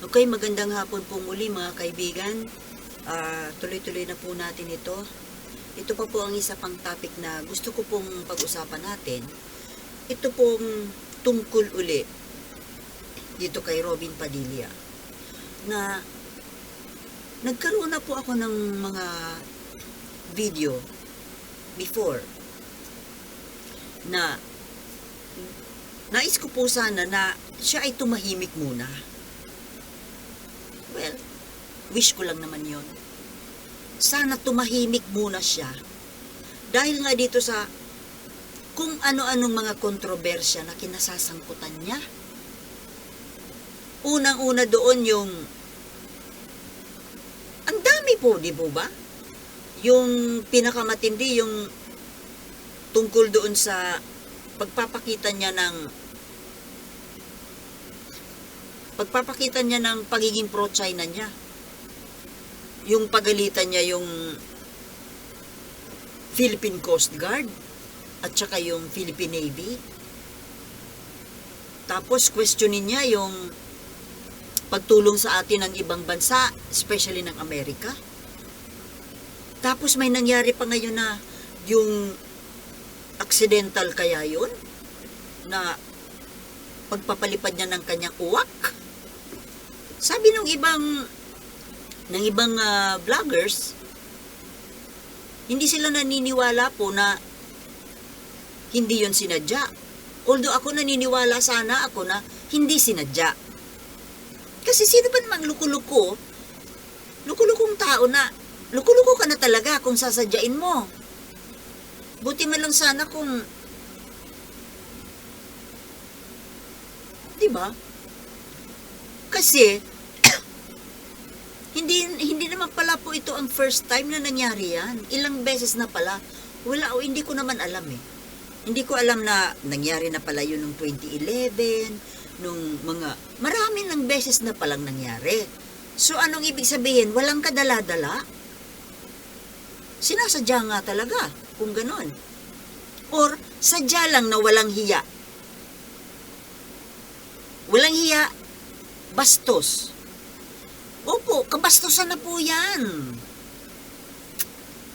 Okay, magandang hapon po muli mga kaibigan. Ah, tuloy-tuloy na po natin ito. Ito pa po ang isa pang topic na gusto ko pong pag-usapan natin. Ito pong tungkol uli dito kay Robin Padilla na nagkaroon na po ako ng mga video before na nais ko po sana na siya ay tumahimik muna. Wish ko lang naman yon. Sana tumahimik muna siya. Dahil nga dito sa kung ano-anong mga kontrobersya na kinasasangkutan niya. Unang-una doon yung ang dami po, di po ba? Yung pinakamatindi, yung tungkol doon sa pagpapakita niya ng pagpapakita niya ng pagiging pro-China niya. Yung pagalitan niya yung Philippine Coast Guard at saka yung Philippine Navy. Tapos questionin niya yung pagtulong sa atin ng ibang bansa, especially ng Amerika. Tapos may nangyari pa ngayon na yung accidental kaya yun na pagpapalipad niya ng kanyang uwak. Sabi ng ibang ng ibang ah, vloggers, hindi sila naniniwala po na hindi yon sinadya. Although ako naniniwala sana ako na hindi sinadya. Kasi sino ba namang lukuluko? Lukulukong tao na, lukuluko ka na talaga kung sasadyain mo. Buti man lang sana kung, di ba? Kasi, hindi hindi naman pala po ito ang first time na nangyari yan. Ilang beses na pala. Wala o hindi ko naman alam eh. Hindi ko alam na nangyari na pala yun noong 2011, nung mga marami ng beses na palang nangyari. So anong ibig sabihin? Walang kadala-dala? Sinasadya nga talaga kung ganon. Or sadya lang na walang hiya. Walang hiya, bastos. Opo, kabastusan na po yan.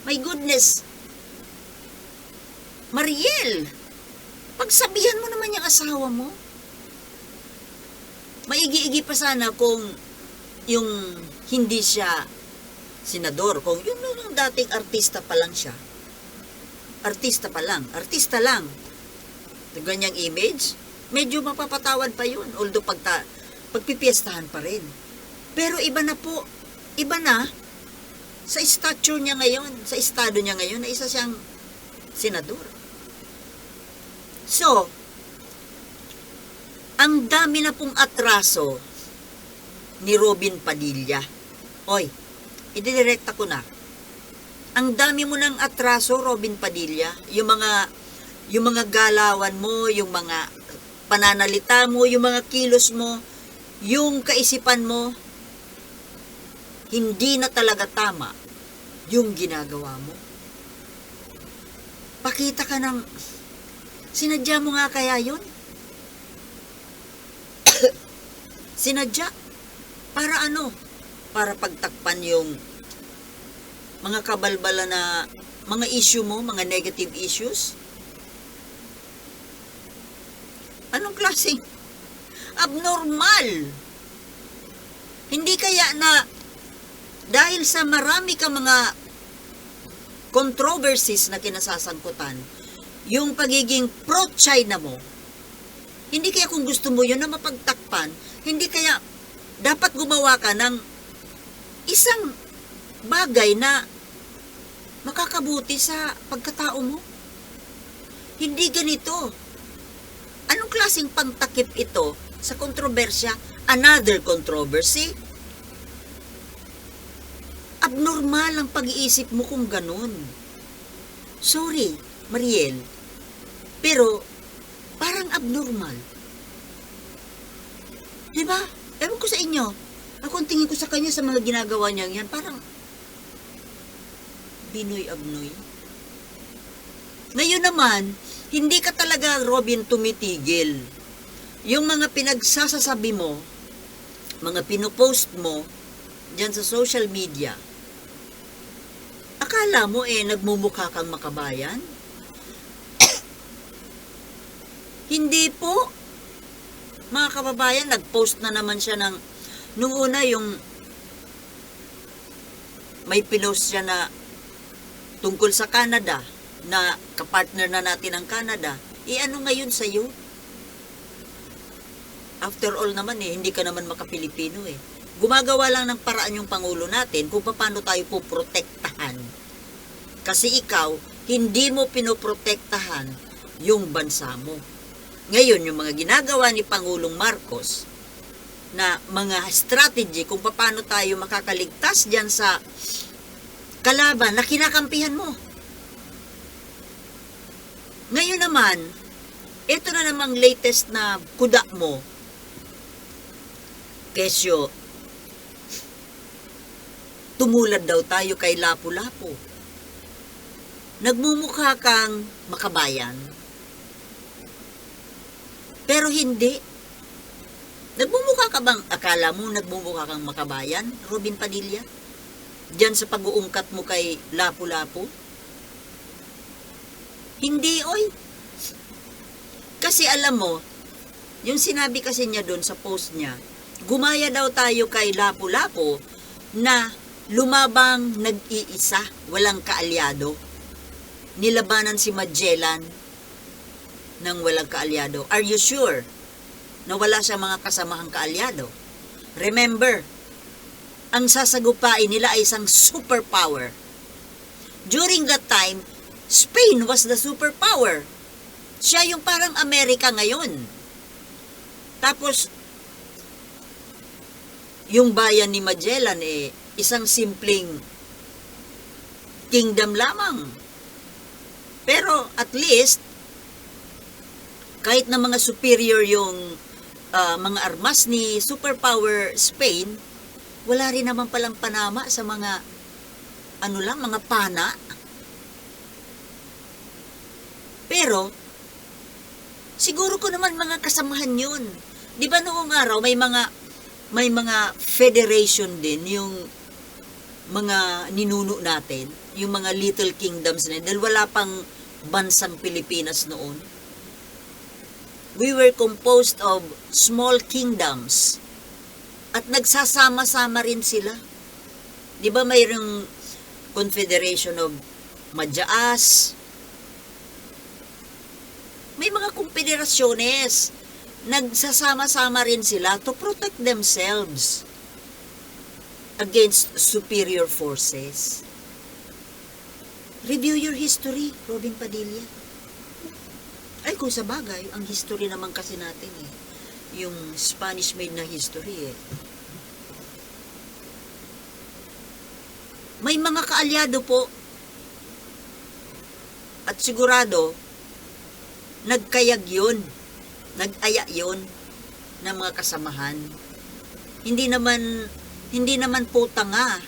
My goodness. Mariel, pagsabihan mo naman yung asawa mo. Maigi-igi pa sana kung yung hindi siya senador. Kung yun yung dating artista pa lang siya. Artista pa lang. Artista lang. Ganyang image, medyo mapapatawad pa yun. Although pagta, pagpipiestahan pa rin. Pero iba na po, iba na sa stature niya ngayon, sa estado niya ngayon, na isa siyang senador. So, ang dami na pong atraso ni Robin Padilla. Oy, ididirekta ko na. Ang dami mo ng atraso, Robin Padilla. Yung mga, yung mga galawan mo, yung mga pananalita mo, yung mga kilos mo, yung kaisipan mo, hindi na talaga tama yung ginagawa mo. Pakita ka ng, sinadya mo nga kaya yun? sinadya? Para ano? Para pagtakpan yung mga kabalbala na mga issue mo, mga negative issues? Anong klaseng abnormal? Hindi kaya na dahil sa marami ka mga controversies na kinasasangkutan, yung pagiging pro-China mo, hindi kaya kung gusto mo yun na mapagtakpan, hindi kaya dapat gumawa ka ng isang bagay na makakabuti sa pagkatao mo. Hindi ganito. Anong klaseng pangtakip ito sa kontrobersya? Another controversy? Abnormal ang pag-iisip mo kung ganun. Sorry, Mariel. Pero, parang abnormal. Di ba? Ewan ko sa inyo. Ako ang tingin ko sa kanya sa mga ginagawa niya yan, parang Binoy-abnoy. Ngayon naman, hindi ka talaga, Robin, tumitigil. Yung mga pinagsasasabi mo, mga pinupost mo dyan sa social media, akala mo eh nagmumukha kang makabayan? Hindi po. Mga kababayan, nag-post na naman siya ng, nung una yung, may pinost siya na tungkol sa Canada, na kapartner na natin ang Canada, eh ano ngayon sa'yo? After all naman eh, hindi ka naman makapilipino eh. Gumagawa lang ng paraan yung Pangulo natin kung paano tayo poprotektahan. Kasi ikaw, hindi mo pinoprotektahan yung bansa mo. Ngayon, yung mga ginagawa ni Pangulong Marcos na mga strategy kung paano tayo makakaligtas dyan sa kalaban na kinakampihan mo. Ngayon naman, ito na namang latest na kuda mo. Kesyo, tumulad daw tayo kay Lapu-Lapu. Nagmumukha kang makabayan. Pero hindi. Nagmumukha ka bang, akala mo nagmumukha kang makabayan, Robin Padilla? Diyan sa pag-uungkat mo kay Lapu-Lapu? Hindi, oy. Kasi alam mo, yung sinabi kasi niya doon sa post niya, gumaya daw tayo kay Lapu-Lapu na lumabang nag-iisa, walang kaalyado. Nilabanan si Magellan ng walang kaalyado. Are you sure na wala siya mga kasamahang kaalyado? Remember, ang sasagupain nila ay isang superpower. During that time, Spain was the superpower. Siya yung parang Amerika ngayon. Tapos, yung bayan ni Magellan eh, isang simpleng kingdom lamang. Pero at least, kahit na mga superior yung ah, mga armas ni superpower Spain, wala rin naman palang panama sa mga ano lang, mga pana. Pero, siguro ko naman mga kasamahan yun. Di ba noong araw may mga may mga federation din yung mga ninuno natin, yung mga little kingdoms na dahil wala pang bansang Pilipinas noon. We were composed of small kingdoms at nagsasama-sama rin sila. Di ba mayroong Confederation of Madyaas? May mga konfederasyones. Nagsasama-sama rin sila to protect themselves against superior forces. Review your history, Robin Padilla. Ay, kung sa bagay, ang history naman kasi natin eh. Yung Spanish-made na history eh. May mga kaalyado po. At sigurado, nagkayag yun. Nag-aya yun ng mga kasamahan. Hindi naman, hindi naman po tanga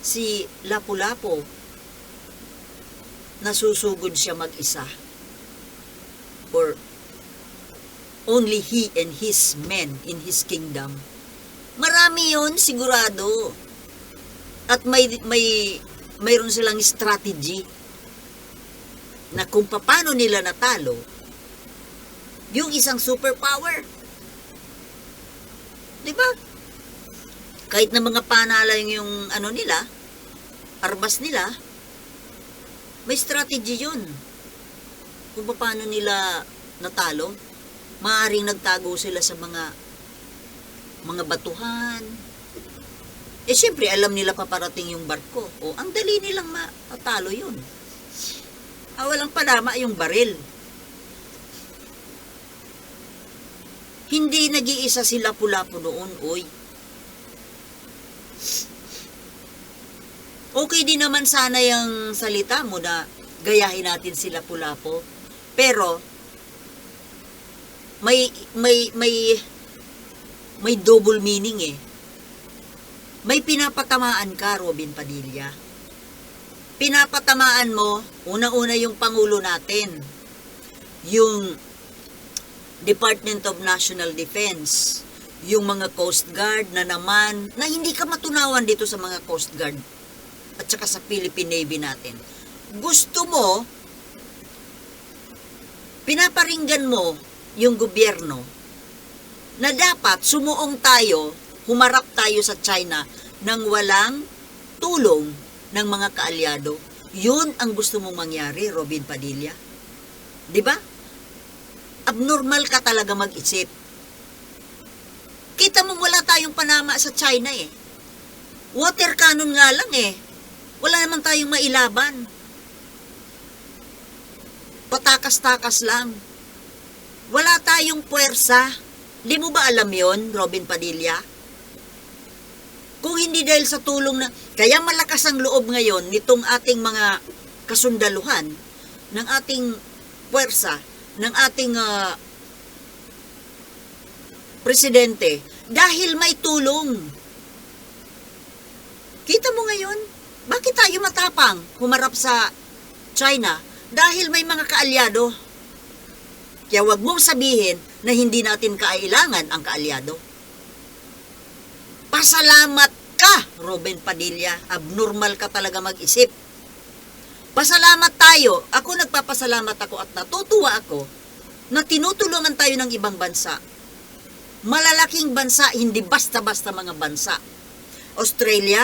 si Lapu-Lapu nasusugod siya mag-isa. Or only he and his men in his kingdom. Marami yon sigurado. At may may mayroon silang strategy na kung paano nila natalo yung isang superpower. 'Di ba? Kahit na mga panala yung ano nila, armas nila, may strategy yun. Kung paano nila natalo, maaring nagtago sila sa mga mga batuhan. Eh, syempre, alam nila paparating yung barko. O, ang dali nilang matalo yun. Ah, walang panama yung baril. Hindi nag-iisa sila pula-po noon, oy. Okay din naman sana yung salita mo na gayahin natin sila pula-po. Pero, may, may, may, may double meaning eh. May pinapatamaan ka, Robin Padilla. Pinapatamaan mo, unang-una yung Pangulo natin. Yung Department of National Defense, yung mga Coast Guard na naman, na hindi ka matunawan dito sa mga Coast Guard at saka sa Philippine Navy natin. Gusto mo, pinaparinggan mo yung gobyerno na dapat sumuong tayo, humarap tayo sa China nang walang tulong ng mga kaalyado. Yun ang gusto mong mangyari, Robin Padilla. 'Di ba? Abnormal ka talaga mag-isip. Kita mo wala tayong panama sa China eh. Water cannon nga lang eh. Wala naman tayong mailaban. Patakas-takas lang. Wala tayong puwersa. Di mo ba alam yon, Robin Padilla? Kung hindi dahil sa tulong na... Kaya malakas ang loob ngayon nitong ating mga kasundaluhan, ng ating puwersa, ng ating ah, presidente, dahil may tulong. Kita mo ngayon, bakit tayo matapang humarap sa China? Dahil may mga kaalyado. Kaya wag mong sabihin na hindi natin kailangan ang kaalyado. Pasalamat ka, Ruben Padilla. Abnormal ka talaga mag-isip. Pasalamat tayo. Ako nagpapasalamat ako at natutuwa ako na tinutulungan tayo ng ibang bansa. Malalaking bansa, hindi basta-basta mga bansa. Australia,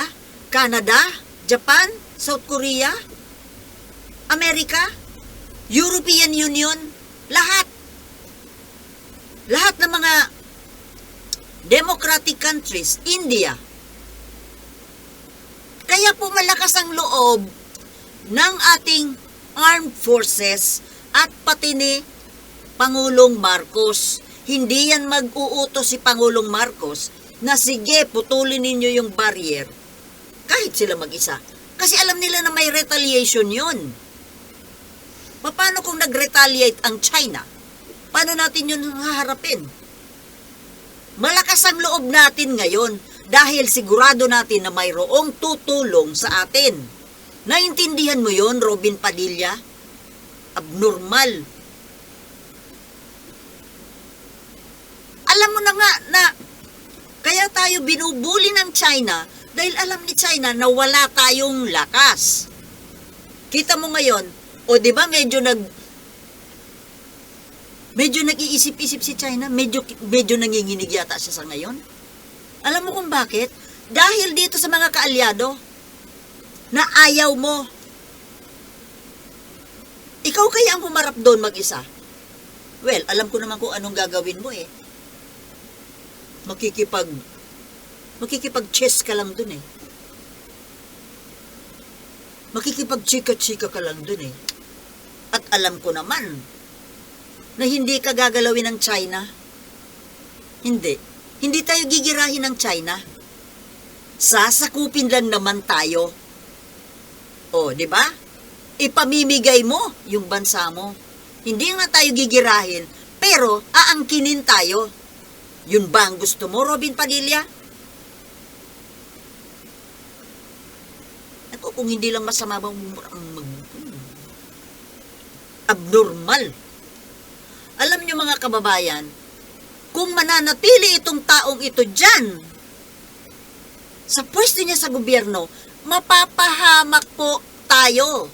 Canada, Japan, South Korea, Amerika, European Union, lahat. Lahat ng mga democratic countries, India. Kaya po malakas ang loob ng ating armed forces at pati ni Pangulong Marcos. Hindi yan mag-uutos si Pangulong Marcos na sige, putulin ninyo yung barrier kahit sila mag-isa. Kasi alam nila na may retaliation yun. Paano kung nag-retaliate ang China? Paano natin yun haharapin? Malakas ang loob natin ngayon dahil sigurado natin na mayroong tutulong sa atin. Naintindihan mo yon Robin Padilla? Abnormal. Alam mo na nga na kaya tayo binubuli ng China dahil alam ni China na wala tayong lakas. Kita mo ngayon, o di ba medyo nag medyo nag-iisip-isip si China, medyo medyo nanginginig yata siya sa ngayon. Alam mo kung bakit? Dahil dito sa mga kaalyado na ayaw mo. Ikaw kaya ang humarap doon mag-isa. Well, alam ko naman kung anong gagawin mo eh. Makikipag makikipag-chess ka lang dun eh. Makikipag-chika-chika ka lang dun eh. At alam ko naman na hindi ka gagalawin ng China. Hindi. Hindi tayo gigirahin ng China. Sasakupin lang naman tayo. O, di ba? Ipamimigay mo yung bansa mo. Hindi nga tayo gigirahin, pero aangkinin tayo. Yun ba ang gusto mo, Robin Padilla? Ako, kung hindi lang masama ang mag... Abnormal. Alam nyo mga kababayan, kung mananatili itong taong ito dyan, sa pwesto niya sa gobyerno, mapapahamak po tayo.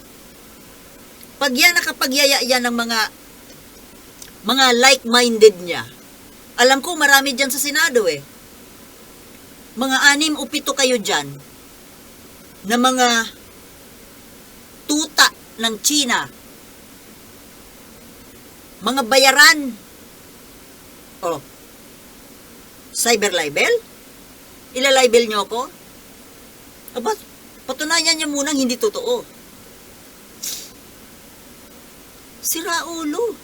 Pag yan nakapagyaya yan ng mga mga like-minded niya, alam ko marami dyan sa Senado eh. Mga anim o pito kayo dyan na mga tuta ng China. Mga bayaran. Oh. Cyber libel? Ilalibel nyo ako? Aba, patunayan niya munang hindi totoo. Sira ulo.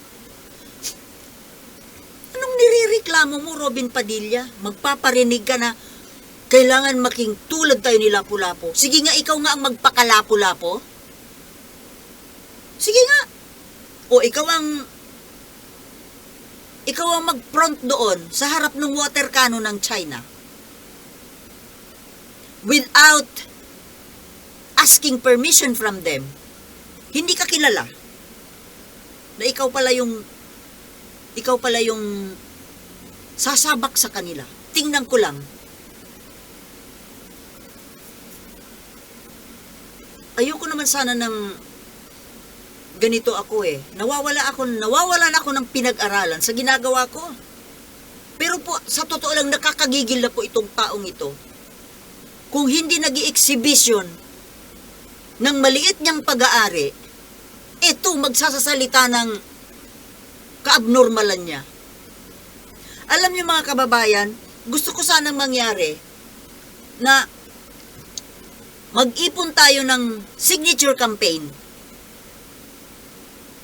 Anong nirereklamo mo, Robin Padilla? Magpaparinig ka na kailangan making tulad tayo ni Lapu-Lapu. Sige nga, ikaw nga ang magpakalapu-lapo. Sige nga. O ikaw ang ikaw ang mag-front doon sa harap ng water cannon ng China. Without asking permission from them. Hindi ka kilala. Na ikaw pala yung ikaw pala yung sasabak sa kanila. tingnan ko lang. Ayoko naman sana ng ganito ako eh. Nawawala ako, nawawalan ako ng pinag-aralan sa ginagawa ko. Pero po, sa totoo lang, nakakagigil na po itong taong ito. Kung hindi nag exhibition ng maliit niyang pag-aari, ito magsasasalita ng kaabnormalan niya. Alam niyo mga kababayan, gusto ko sanang mangyari na mag-ipon tayo ng signature campaign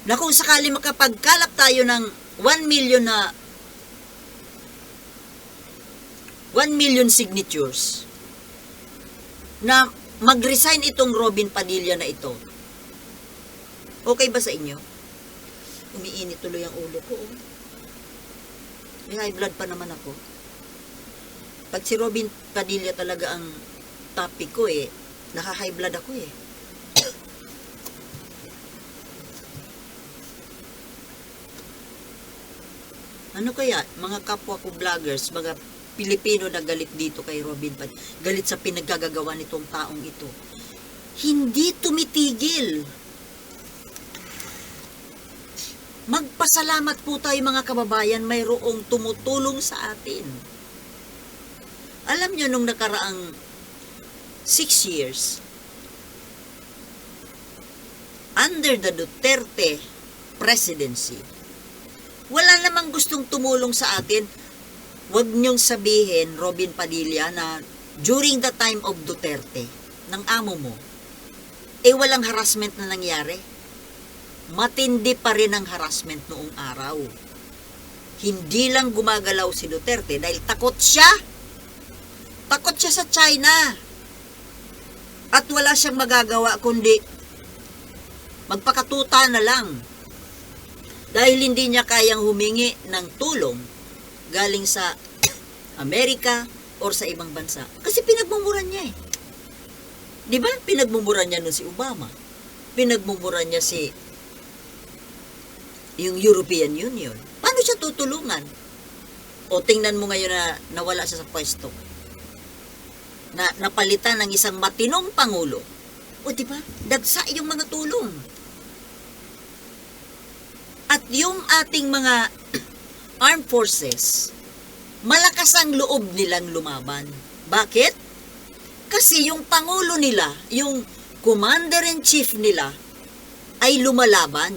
na kung sakali makapagkalap tayo ng 1 million na 1 million signatures na mag-resign itong Robin Padilla na ito. Okay ba sa inyo? Umiinit tuloy ang ulo ko. Oh. May high blood pa naman ako. Pag si Robin Padilla talaga ang topic ko eh, naka-high blood ako eh. Ano kaya, mga kapwa ko vloggers, mga Pilipino na galit dito kay Robin Padilla, galit sa pinaggagawa nitong taong ito. Hindi tumitigil. Magpasalamat po tayo mga kababayan, mayroong tumutulong sa atin. Alam nyo, nung nakaraang six years, under the Duterte presidency, wala namang gustong tumulong sa atin. Huwag niyong sabihin, Robin Padilla, na during the time of Duterte, ng amo mo, eh walang harassment na nangyari. Matindi pa rin ang harassment noong araw. Hindi lang gumagalaw si Duterte dahil takot siya. Takot siya sa China. At wala siyang magagawa kundi magpakatuta na lang dahil hindi niya kayang humingi ng tulong galing sa Amerika or sa ibang bansa. Kasi pinagmumuran niya eh. Di ba? Pinagmumuran niya nun si Obama. Pinagmumuran niya si yung European Union. Paano siya tutulungan? O tingnan mo ngayon na nawala siya sa pwesto. Na napalitan ng isang matinong pangulo. O di ba? Dagsa yung mga tulong. At yung ating mga armed forces, malakas ang loob nilang lumaban. Bakit? Kasi yung pangulo nila, yung commander-in-chief nila, ay lumalaban.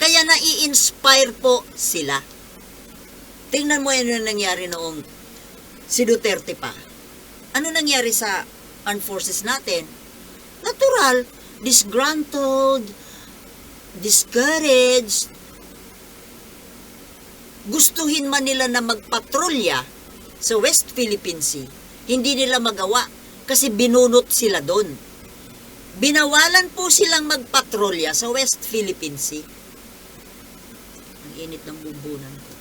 Kaya nai-inspire po sila. Tingnan mo ano nangyari noong si Duterte pa. Ano nangyari sa armed forces natin? Natural, disgruntled, discouraged, gustuhin man nila na magpatrolya sa West Philippine Sea, hindi nila magawa kasi binunot sila doon. Binawalan po silang magpatrolya sa West Philippine Sea. Ang init ng bumbunan ko.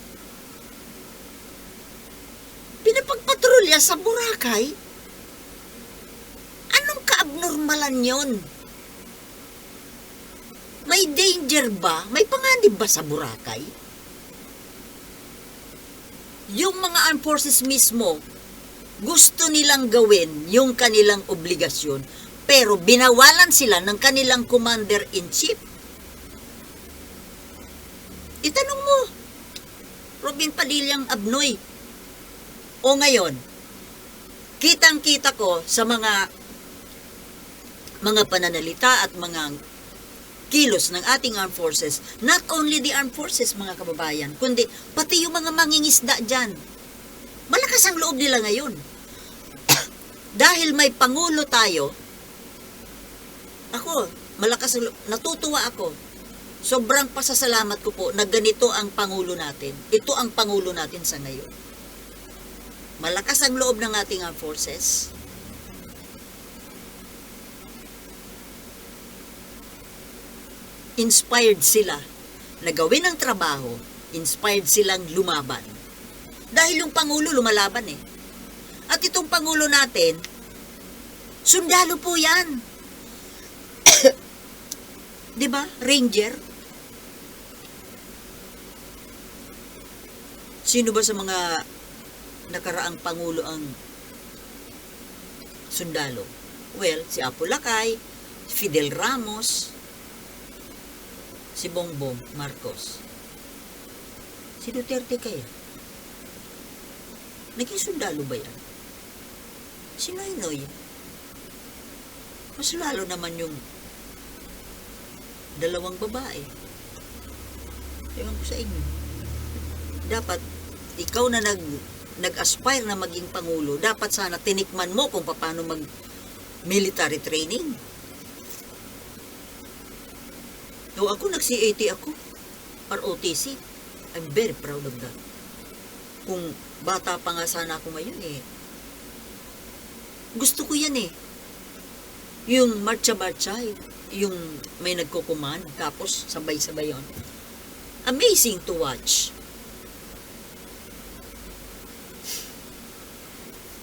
Pinapagpatrolya sa Boracay? Kaabnormalan yon? May danger ba? May panganib ba sa Boracay? Yung mga armed forces mismo, gusto nilang gawin yung kanilang obligasyon, pero binawalan sila ng kanilang commander-in-chief. Itanong mo, Robin Padillang Abnoy. O ngayon, kitang-kita ko sa mga mga pananalita at mga kilos ng ating armed forces, not only the armed forces, mga kababayan, kundi pati yung mga mangingisda dyan. Malakas ang loob nila ngayon. Dahil may pangulo tayo, ako, malakas ang loob, natutuwa ako. Sobrang pasasalamat ko po na ganito ang pangulo natin. Ito ang pangulo natin sa ngayon. Malakas ang loob ng ating armed forces. Inspired sila na gawin ang trabaho, inspired silang lumaban. Dahil yung Pangulo lumalaban eh. At itong Pangulo natin, sundalo po yan. 'Di ba? Ranger. Sino ba sa mga nakaraang pangulo ang sundalo? Well, si Apo Lakay, Fidel Ramos, si Bongbong Marcos. Si Duterte kaya? Naging sundalo ba yan? Si Noynoy. Mas lalo naman yung dalawang babae. Ewan ko sa inyo. Dapat, ikaw na nag, nag-aspire na maging pangulo, dapat sana tinikman mo kung paano mag military training. O ako, nag-CAT ako. ROTC. I'm very proud of that. Kung bata pa nga sana ako ngayon eh. Gusto ko yan eh. Yung marcha-marcha, yung may nagkukuman, tapos sabay-sabay yon. Amazing to watch.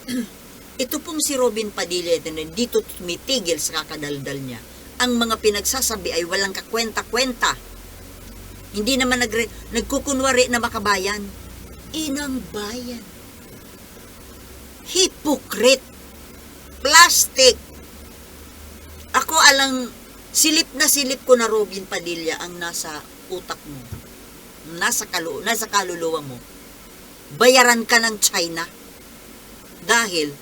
Ito pong si Robin Padilla, dito tumitigil sa kakadaldal niya. Ang mga pinagsasabi ay walang kakwenta-kwenta. Hindi naman nagre, nagkukunwari na makabayan. Inang bayan. Hypocrite. Plastic. Ako alang silip na silip ko na Robin Padilla ang nasa utak mo. Nasa, kalu nasa kaluluwa mo. Bayaran ka ng China. Dahil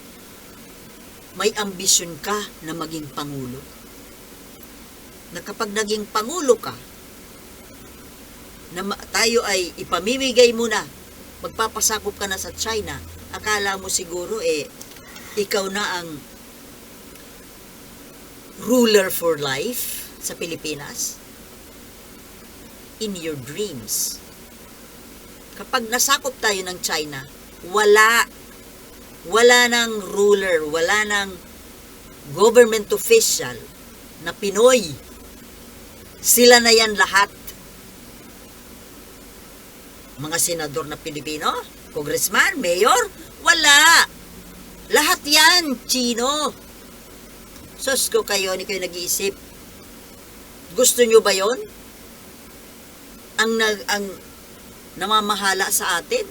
may ambisyon ka na maging pangulo. Na kapag naging pangulo ka, na tayo ay ipamimigay mo na, magpapasakop ka na sa China, akala mo siguro eh, ikaw na ang ruler for life sa Pilipinas? In your dreams. Kapag nasakop tayo ng China, wala wala nang ruler, wala nang government official na Pinoy. Sila na yan lahat. Mga senador na Pilipino, congressman, mayor, wala. Lahat yan, Chino. Sus ko kayo, ni kayo nag-iisip. Gusto nyo ba yon? Ang, nag, ang namamahala sa atin?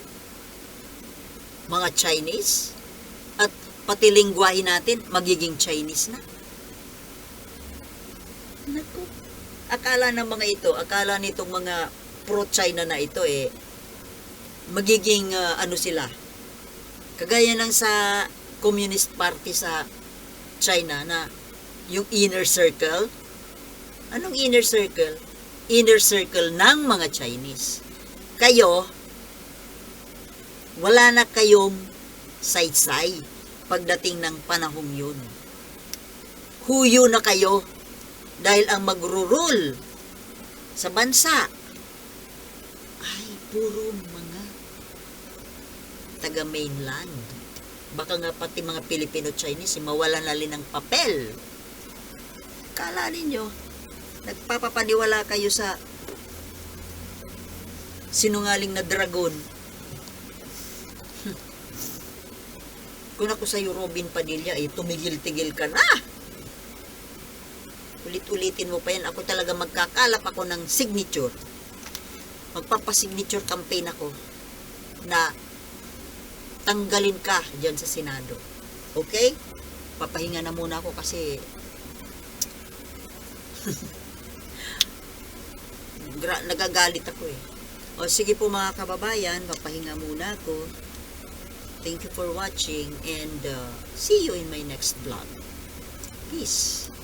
Mga Chinese? At pati lingwahe natin, magiging Chinese na. Naku. Akala ng mga ito, akala nitong mga pro-China na ito eh, magiging ah, ano sila, kagaya ng sa Communist Party sa China na yung inner circle. Anong inner circle? Inner circle ng mga Chinese. Kayo, wala na kayong saysay pagdating ng panahong yun. Huyo na kayo dahil ang magro-rule sa bansa ay puro mga taga mainland. Baka nga pati mga Filipino-Chinese, mawala na rin ng papel. Kala ninyo, nagpapapaniwala kayo sa sinungaling na dragon. Kung ako sa'yo, Robin Padilla, eh, tumigil-tigil ka na. Ulit-ulitin mo pa yan. Ako talaga magkakalap ako ng signature. Magpapasignature campaign ako na tanggalin ka dyan sa Senado. Okay? Papahinga na muna ako kasi nagagalit ako eh. O sige po mga kababayan, papahinga muna ako. Thank you for watching and uh, see you in my next vlog. Peace.